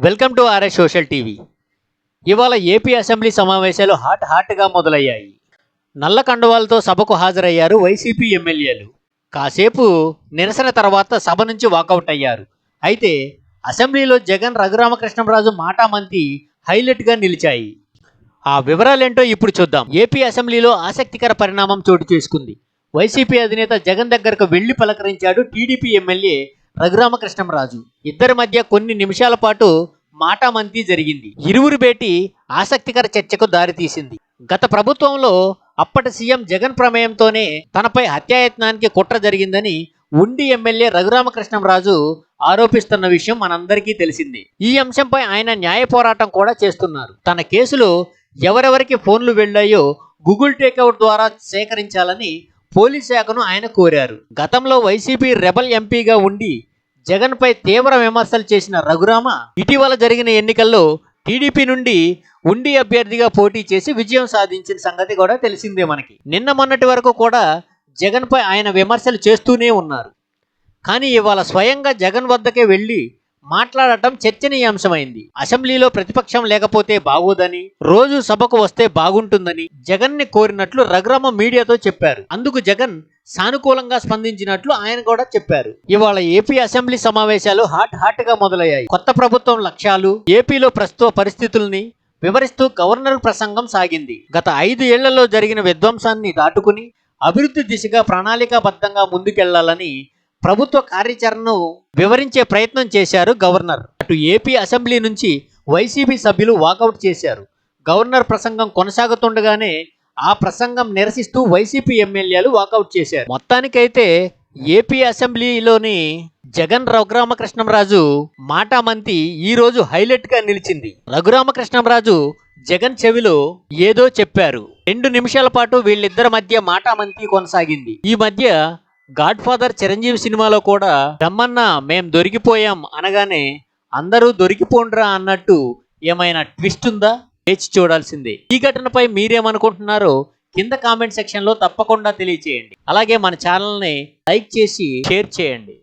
Welcome to RS social TV ఇవాళ AP assembly సమావేశాలు hot హాట్గా మొదలయ్యాయి. నల్ల కండువాలతో సభకు హాజరయ్యారు వైసీపీ ఎమ్మెల్యేలు. కాసేపు నిరసన తర్వాత సభ నుంచి వాకౌట్ అయ్యారు. అయితే అసెంబ్లీలో జగన్ రఘురామకృష్ణంరాజు మాటామంతి హైలైట్గా నిలిచాయి. ఆ వివరాలేంటో ఇప్పుడు చూద్దాం. ఏపీ అసెంబ్లీలో ఆసక్తికర పరిణామం చోటు చేసుకుంది. వైసీపీ అధినేత జగన్ దగ్గరకు వెళ్ళి పలకరించాడు టీడీపీ ఎమ్మెల్యే రఘురామకృష్ణంరాజు. ఇద్దరి మధ్య కొన్ని నిమిషాల పాటు మాటామంతి జరిగింది. ఇరువురు భేటీ ఆసక్తికర చర్చకు దారితీసింది. గత ప్రభుత్వంలో అప్పటి సీఎం జగన్ ప్రమేయంతోనే తనపై హత్యాయత్నానికి కుట్ర జరిగిందని ఉండి ఎమ్మెల్యే రఘురామకృష్ణంరాజు ఆరోపిస్తున్న విషయం మనందరికీ తెలిసింది. ఈ అంశంపై ఆయన న్యాయ పోరాటం కూడా చేస్తున్నారు. తన కేసులో ఎవరెవరికి ఫోన్లు వెళ్ళాయో గూగుల్ టేక్అవుట్ ద్వారా సేకరించాలని పోలీస్ శాఖను ఆయన కోరారు. గతంలో వైసీపీ రెబల్ ఎంపీగా ఉండి జగన్పై తీవ్ర విమర్శలు చేసిన రఘురామ ఇటీవల జరిగిన ఎన్నికల్లో టీడీపీ నుండి ఉండి అభ్యర్థిగా పోటీ చేసి విజయం సాధించిన సంగతి కూడా తెలిసిందే మనకి. నిన్న మొన్నటి వరకు కూడా జగన్పై ఆయన విమర్శలు చేస్తూనే ఉన్నారు. కానీ ఇవాళ స్వయంగా జగన్ వద్దకే వెళ్ళి మాట్లాడటం చర్చనీయాంశమైంది. అసెంబ్లీలో ప్రతిపక్షం లేకపోతే బాగోదని రోజు సభకు వస్తే బాగుంటుందని జగన్ని కోరినట్లు రఘురామ మీడియాతో చెప్పారు. అందుకు జగన్ సానుకూలంగా స్పందించినట్లు ఆయన కూడా చెప్పారు. ఇవాళ ఏపీ అసెంబ్లీ సమావేశాలు హాట్ హాట్గా మొదలయ్యాయి. కొత్త ప్రభుత్వం లక్ష్యాలు ఏపీలో ప్రస్తుత పరిస్థితుల్ని వివరిస్తూ గవర్నర్ ప్రసంగం సాగింది. గత ఐదు ఏళ్ళలో జరిగిన విధ్వంసాన్ని దాటుకుని అభివృద్ధి దిశగా ప్రణాళికాబద్ధంగా ముందుకెళ్ళాలని ప్రభుత్వ కార్యాచరణను వివరించే ప్రయత్నం చేశారు గవర్నర్. అటు ఏపీ అసెంబ్లీ నుంచి వైసీపీ సభ్యులు వాకౌట్ చేశారు. గవర్నర్ ప్రసంగం కొనసాగుతుండగానే ఆ ప్రసంగం నిరసిస్తూ వైసీపీ ఎమ్మెల్యేలు వాకౌట్ చేశారు. మొత్తానికైతే ఏపీ అసెంబ్లీలోని జగన్ రఘురామకృష్ణంరాజు మాటామంతి ఈరోజు రోజు హైలైట్గా నిలిచింది. రఘురామకృష్ణంరాజు జగన్ చెవిలో ఏదో చెప్పారు. రెండు నిమిషాల పాటు వీళ్ళిద్దరి మధ్య మాటామంతి కొనసాగింది. ఈ మధ్య గాడ్ ఫాదర్ చిరంజీవి సినిమాలో కూడా దమ్మన్న మేం దొరికిపోయాం అనగానే అందరూ దొరికిపోండ్రా అన్నట్టు ఏమైనా ట్విస్ట్ ఉందా? వేచి చూడాల్సిందే. ఈ ఘటనపై మీరేమనుకుంటున్నారో కింద కామెంట్ సెక్షన్లో తప్పకుండా తెలియచేయండి. అలాగే మన ఛానల్ని లైక్ చేసి షేర్ చేయండి.